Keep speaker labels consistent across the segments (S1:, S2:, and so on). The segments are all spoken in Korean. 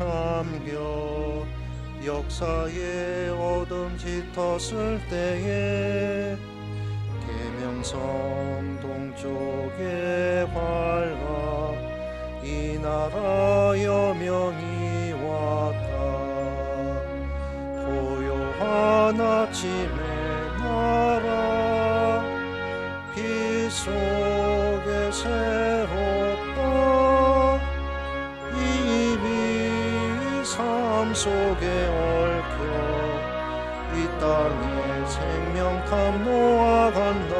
S1: 잠겨. 역사의 어둠 짙었을 때에 계명성 동쪽에 밝아 이 나라 여명이 왔다. 고요한 아침의 나라 빛속 속에 얽혀 이 땅에 생명 탐 놓아간다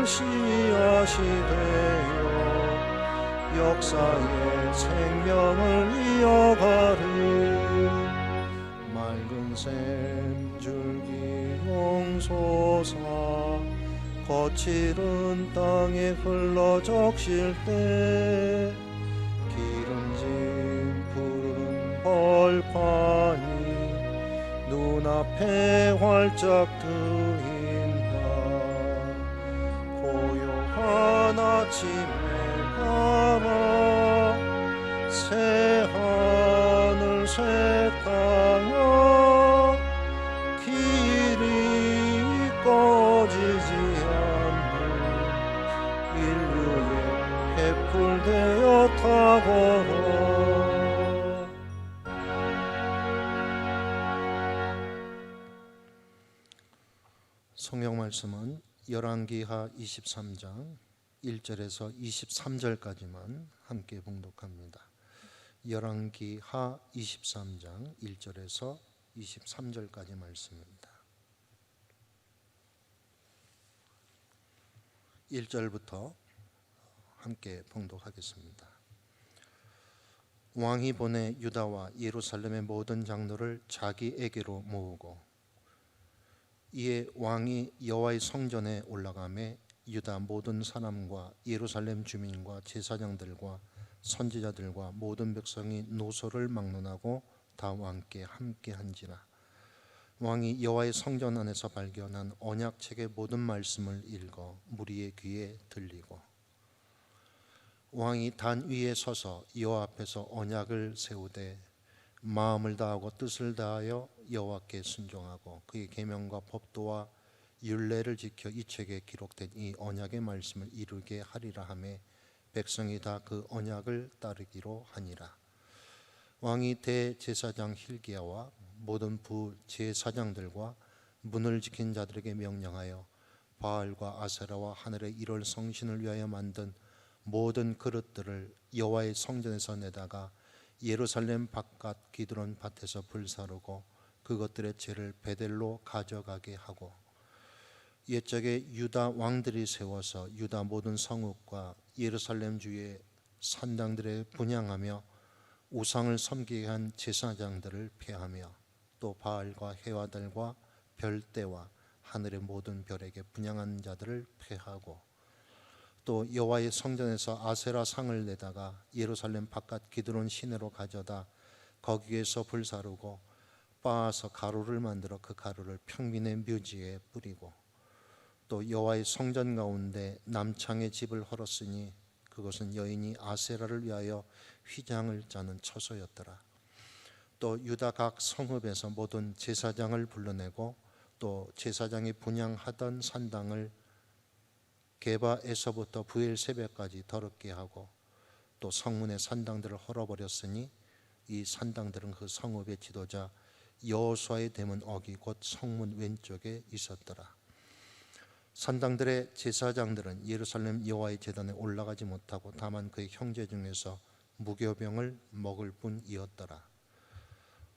S1: 하늘 씨앗이 되어 역사의 생명을 이어가리. 맑은 샘 줄기 용솟아 거칠은 땅에 흘러 적실 때 기름진 푸른 벌판이 눈앞에 활짝 트 아침의 바라 새 하늘 새 땅아 길이 꺼지지 않는 인류의 횃불 되어 타거라 성경 말씀은 열왕기하 23장 1절에서 23절까지만 함께 봉독합니다. 열왕기하 23장 1절에서 23절까지 말씀입니다. 1절부터 함께 봉독하겠습니다. 왕이 보내 유다와 예루살렘의 모든 장로를 자기에게로 모으고 이에 왕이 여호와의 성전에 올라가매 유다 모든 사람과 예루살렘 주민과 제사장들과 선지자들과 모든 백성이 노소를 막론하고 다 왕께 함께 한지라. 왕이 여호와의 성전 안에서 발견한 언약책의 모든 말씀을 읽어 무리의 귀에 들리고 왕이 단 위에 서서 여호와 앞에서 언약을 세우되 마음을 다하고 뜻을 다하여 여호와께 순종하고 그의 계명과 법도와 율례를 지켜 이 책에 기록된 이 언약의 말씀을 이루게 하리라 하매 백성이 다 그 언약을 따르기로 하니라. 왕이 대제사장 힐기야와 모든 부 제사장들과 문을 지킨 자들에게 명령하여 바알과 아세라와 하늘의 일월 성신을 위하여 만든 모든 그릇들을 여호와의 성전에서 내다가 예루살렘 바깥 기드론 밭에서 불사르고 그것들의 죄를 베델로 가져가게 하고 옛적에 유다 왕들이 세워서 유다 모든 성읍과 예루살렘 주의 산당들에 분양하며 우상을 섬기게 한 제사장들을 폐하며 또 바알과 해와들과 별대와 하늘의 모든 별에게 분양한 자들을 폐하고 또 여호와의 성전에서 아세라 상을 내다가 예루살렘 바깥 기드론 시내로 가져다 거기에서 불사르고 빻아서 가루를 만들어 그 가루를 평민의 묘지에 뿌리고 또 여호와의 성전 가운데 남창의 집을 헐었으니 그것은 여인이 아세라를 위하여 휘장을 짜는 처소였더라. 또 유다 각 성읍에서 모든 제사장을 불러내고 또 제사장이 분양하던 산당을 게바에서부터 부엘 새벽까지 더럽게 하고 또 성문의 산당들을 헐어버렸으니 이 산당들은 그 성읍의 지도자 여호수아의 대문 어기 곧 성문 왼쪽에 있었더라. 산당들의 제사장들은 예루살렘 여호와의 제단에 올라가지 못하고 다만 그의 형제 중에서 무교병을 먹을 뿐이었더라.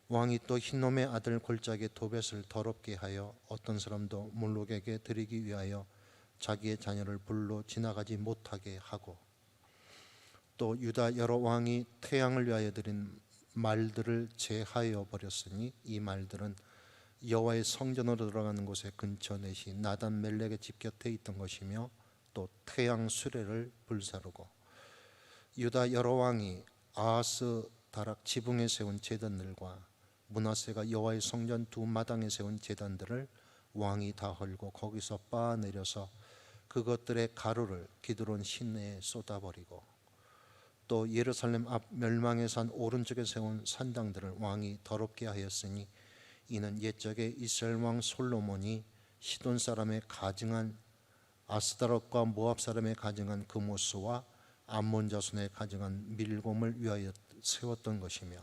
S1: 왕이 또 흰놈의 아들 골짜기 도벳을 더럽게 하여 어떤 사람도 몰록에게 드리기 위하여 자기의 자녀를 불로 지나가지 못하게 하고 또 유다 여러 왕이 태양을 위하여 드린 말들을 제하여 버렸으니 이 말들은 여호와의 성전으로 들어가는 곳의 근처 넷이 나단 멜렉의 집 곁에 있던 것이며 또 태양 수레를 불사르고 유다 여러 왕이 아하스 다락 지붕에 세운 제단들과 문하세가 여호와의 성전 두 마당에 세운 제단들을 왕이 다 헐고 거기서 빻아 내려서 그것들의 가루를 기드론 시내에 쏟아버리고 또 예루살렘 앞 멸망의 산 오른쪽에 세운 산당들을 왕이 더럽게 하였으니 이는 옛적에 이스라엘 왕 솔로몬이 시돈 사람의 가증한 아스다롯과 모압 사람의 가증한 금오스와 암몬 자손의 가증한 밀곰을 위하여 세웠던 것이며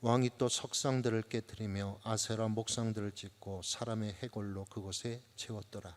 S1: 왕이 또 석상들을 깨뜨리며 아세라 목상들을 짓고 사람의 해골로 그곳에 채웠더라.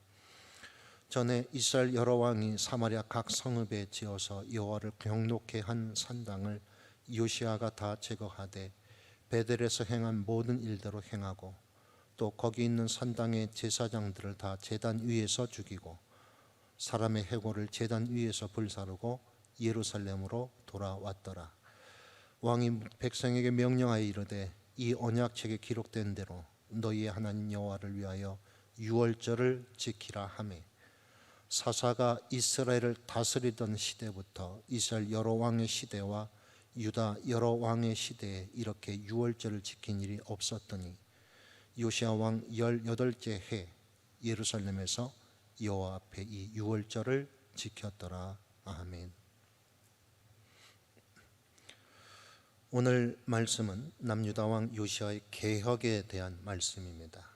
S1: 전에 이스라엘 여러 왕이 사마리아 각 성읍에 지어서 여호와를 경록케 한 산당을 요시아가 다 제거하되 베델에서 행한 모든 일대로 행하고 또 거기 있는 산당의 제사장들을 다 제단 위에서 죽이고 사람의 해골을 제단 위에서 불사르고 예루살렘으로 돌아왔더라. 왕이 백성에게 명령하여 이르되 이 언약책에 기록된 대로 너희의 하나님 여호와를 위하여 유월절을 지키라 하매 사사가 이스라엘을 다스리던 시대부터 이스라엘 여러 왕의 시대와 유다 여러 왕의 시대에 이렇게 유월절을 지킨 일이 없었더니 요시아 왕 열여덟째 해 예루살렘에서 여호와 앞에 이 유월절을 지켰더라 아멘. 오늘 말씀은 남유다 왕 요시아의 개혁에 대한 말씀입니다.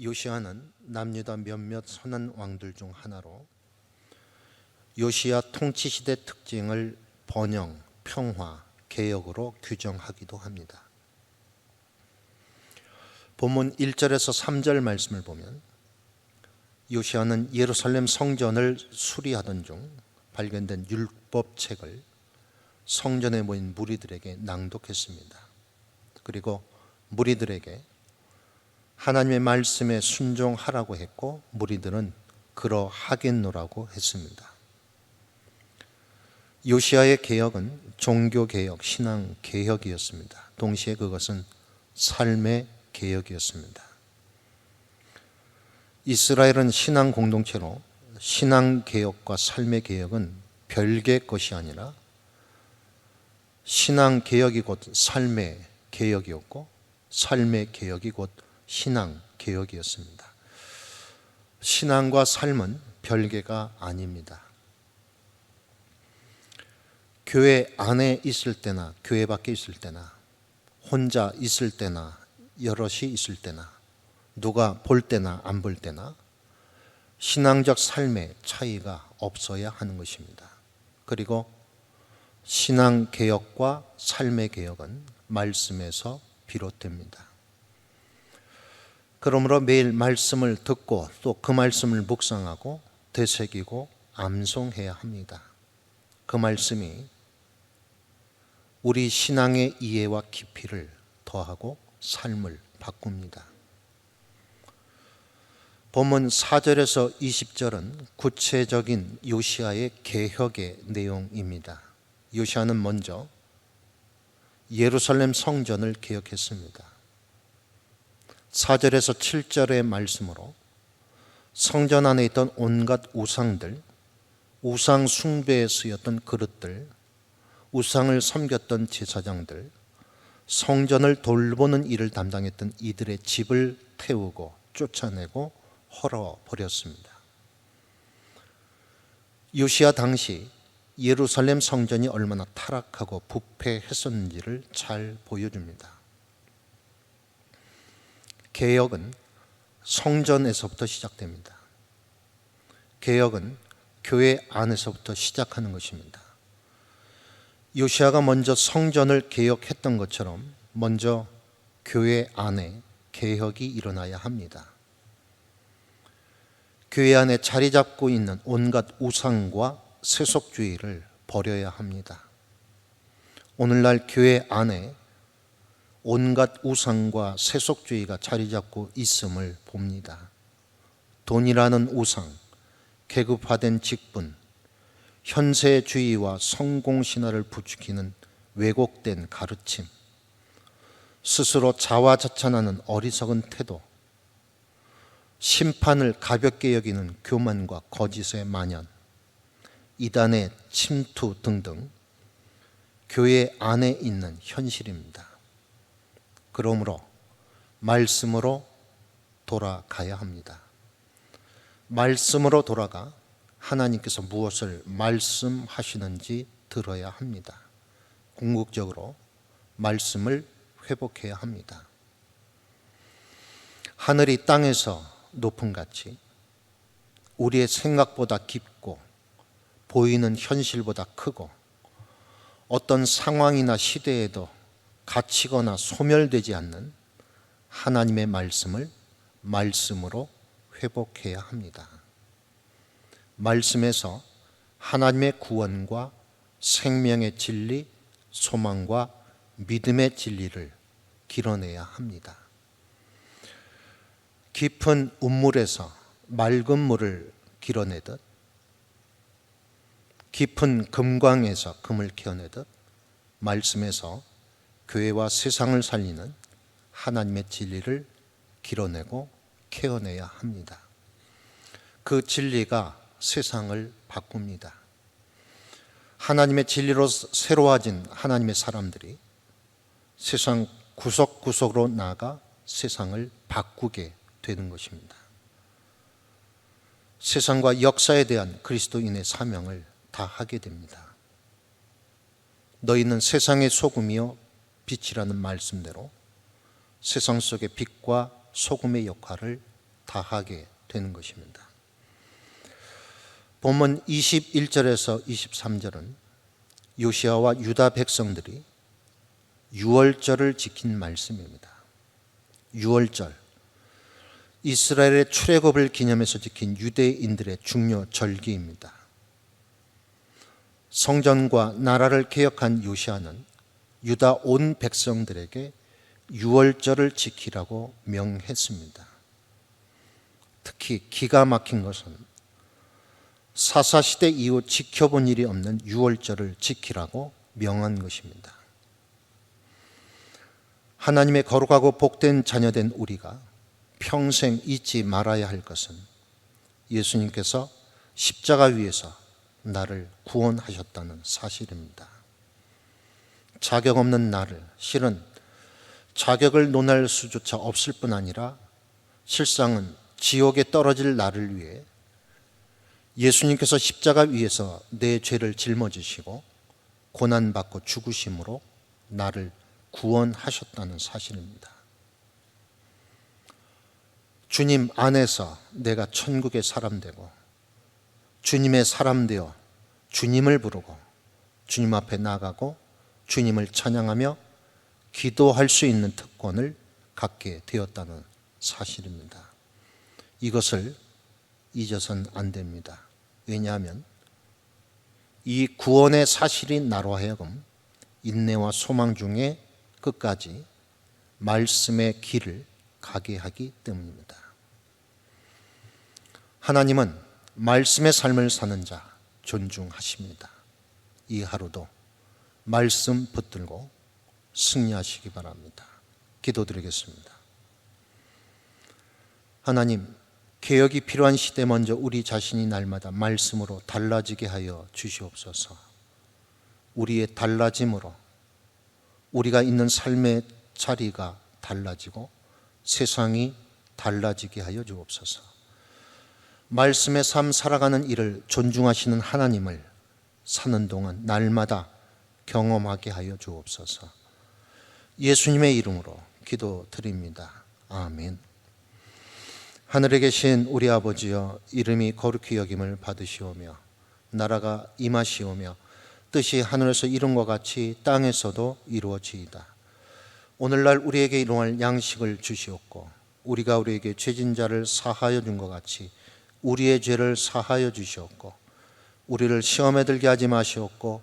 S1: 요시아는 남유다 몇몇 선한 왕들 중 하나로 요시아 통치 시대 특징을 번영, 평화, 개혁으로 규정하기도 합니다. 본문 1절에서 3절 말씀을 보면 요시아는 예루살렘 성전을 수리하던 중 발견된 율법책을 성전에 모인 무리들에게 낭독했습니다. 그리고 무리들에게 하나님의 말씀에 순종하라고 했고 무리들은 그러하겠노라고 했습니다. 요시아의 개혁은 종교 개혁, 신앙 개혁이었습니다. 동시에 그것은 삶의 개혁이었습니다. 이스라엘은 신앙 공동체로 신앙 개혁과 삶의 개혁은 별개의 것이 아니라 신앙 개혁이 곧 삶의 개혁이었고 삶의 개혁이 곧 신앙 개혁이었습니다. 신앙과 삶은 별개가 아닙니다. 교회 안에 있을 때나 교회 밖에 있을 때나 혼자 있을 때나 여럿이 있을 때나 누가 볼 때나 안 볼 때나 신앙적 삶의 차이가 없어야 하는 것입니다. 그리고 신앙 개혁과 삶의 개혁은 말씀에서 비롯됩니다. 그러므로 매일 말씀을 듣고 또 그 말씀을 묵상하고 되새기고 암송해야 합니다. 그 말씀이 우리 신앙의 이해와 깊이를 더하고 삶을 바꿉니다. 본문 4절에서 20절은 구체적인 요시아의 개혁의 내용입니다. 요시아는 먼저 예루살렘 성전을 개혁했습니다. 4절에서 7절의 말씀으로 성전 안에 있던 온갖 우상들, 우상 숭배에 쓰였던 그릇들, 우상을 섬겼던 제사장들, 성전을 돌보는 일을 담당했던 이들의 집을 태우고 쫓아내고 헐어 버렸습니다. 요시아 당시 예루살렘 성전이 얼마나 타락하고 부패했었는지를 잘 보여줍니다. 개혁은 성전에서부터 시작됩니다. 개혁은 교회 안에서부터 시작하는 것입니다. 요시아가 먼저 성전을 개혁했던 것처럼 먼저 교회 안에 개혁이 일어나야 합니다. 교회 안에 자리 잡고 있는 온갖 우상과 세속주의를 버려야 합니다. 오늘날 교회 안에 온갖 우상과 세속주의가 자리 잡고 있음을 봅니다. 돈이라는 우상, 계급화된 직분, 현세주의와 성공신화를 부추기는 왜곡된 가르침, 스스로 자화자찬하는 어리석은 태도, 심판을 가볍게 여기는 교만과 거짓의 만연, 이단의 침투 등등 교회 안에 있는 현실입니다. 그러므로 말씀으로 돌아가야 합니다. 말씀으로 돌아가 하나님께서 무엇을 말씀하시는지 들어야 합니다. 궁극적으로 말씀을 회복해야 합니다. 하늘이 땅에서 높은 같이 우리의 생각보다 깊고 보이는 현실보다 크고 어떤 상황이나 시대에도 갇히거나 소멸되지 않는 하나님의 말씀을 말씀으로 회복해야 합니다. 말씀에서 하나님의 구원과 생명의 진리, 소망과 믿음의 진리를 길어내야 합니다. 깊은 운물에서 맑은 물을 길어내듯 깊은 금광에서 금을 키워내듯 말씀에서 교회와 세상을 살리는 하나님의 진리를 길어내고 캐어내야 합니다. 그 진리가 세상을 바꿉니다. 하나님의 진리로 새로워진 하나님의 사람들이 세상 구석구석으로 나가 세상을 바꾸게 되는 것입니다. 세상과 역사에 대한 그리스도인의 사명을 다 하게 됩니다. 너희는 세상의 소금이요 빛이라는 말씀대로 세상 속의 빛과 소금의 역할을 다하게 되는 것입니다. 본문 21절에서 23절은 요시아와 유다 백성들이 유월절을 지킨 말씀입니다. 유월절 이스라엘의 출애굽을 기념해서 지킨 유대인들의 중요 절기입니다. 성전과 나라를 개혁한 요시아는 유다 온 백성들에게 유월절을 지키라고 명했습니다. 특히 기가 막힌 것은 사사시대 이후 지켜본 일이 없는 유월절을 지키라고 명한 것입니다. 하나님의 거룩하고 복된 자녀된 우리가 평생 잊지 말아야 할 것은 예수님께서 십자가 위에서 나를 구원하셨다는 사실입니다. 자격 없는 나를 실은 자격을 논할 수조차 없을 뿐 아니라 실상은 지옥에 떨어질 나를 위해 예수님께서 십자가 위에서 내 죄를 짊어지시고 고난받고 죽으심으로 나를 구원하셨다는 사실입니다. 주님 안에서 내가 천국의 사람 되고 주님의 사람 되어 주님을 부르고 주님 앞에 나가고 주님을 찬양하며 기도할 수 있는 특권을 갖게 되었다는 사실입니다. 이것을 잊어선 안 됩니다. 왜냐하면 이 구원의 사실이 나로 하여금 인내와 소망 중에 끝까지 말씀의 길을 가게 하기 때문입니다. 하나님은 말씀의 삶을 사는 자 존중하십니다. 이 하루도 말씀 붙들고 승리하시기 바랍니다. 기도드리겠습니다. 하나님, 개혁이 필요한 시대 먼저 우리 자신이 날마다 말씀으로 달라지게 하여 주시옵소서. 우리의 달라짐으로 우리가 있는 삶의 자리가 달라지고 세상이 달라지게 하여 주옵소서. 말씀의 삶 살아가는 일을 존중하시는 하나님을 사는 동안 날마다 경험하게 하여 주옵소서. 예수님의 이름으로 기도드립니다. 아멘. 하늘에 계신 우리 아버지여 이름이 거룩히 여김을 받으시오며 나라가 임하시오며 뜻이 하늘에서 이룬 것 같이 땅에서도 이루어지이다. 오늘날 우리에게 일용할 양식을 주시옵고 우리가 우리에게 죄진 자를 사하여 준 것 같이 우리의 죄를 사하여 주시옵고 우리를 시험에 들게 하지 마시옵고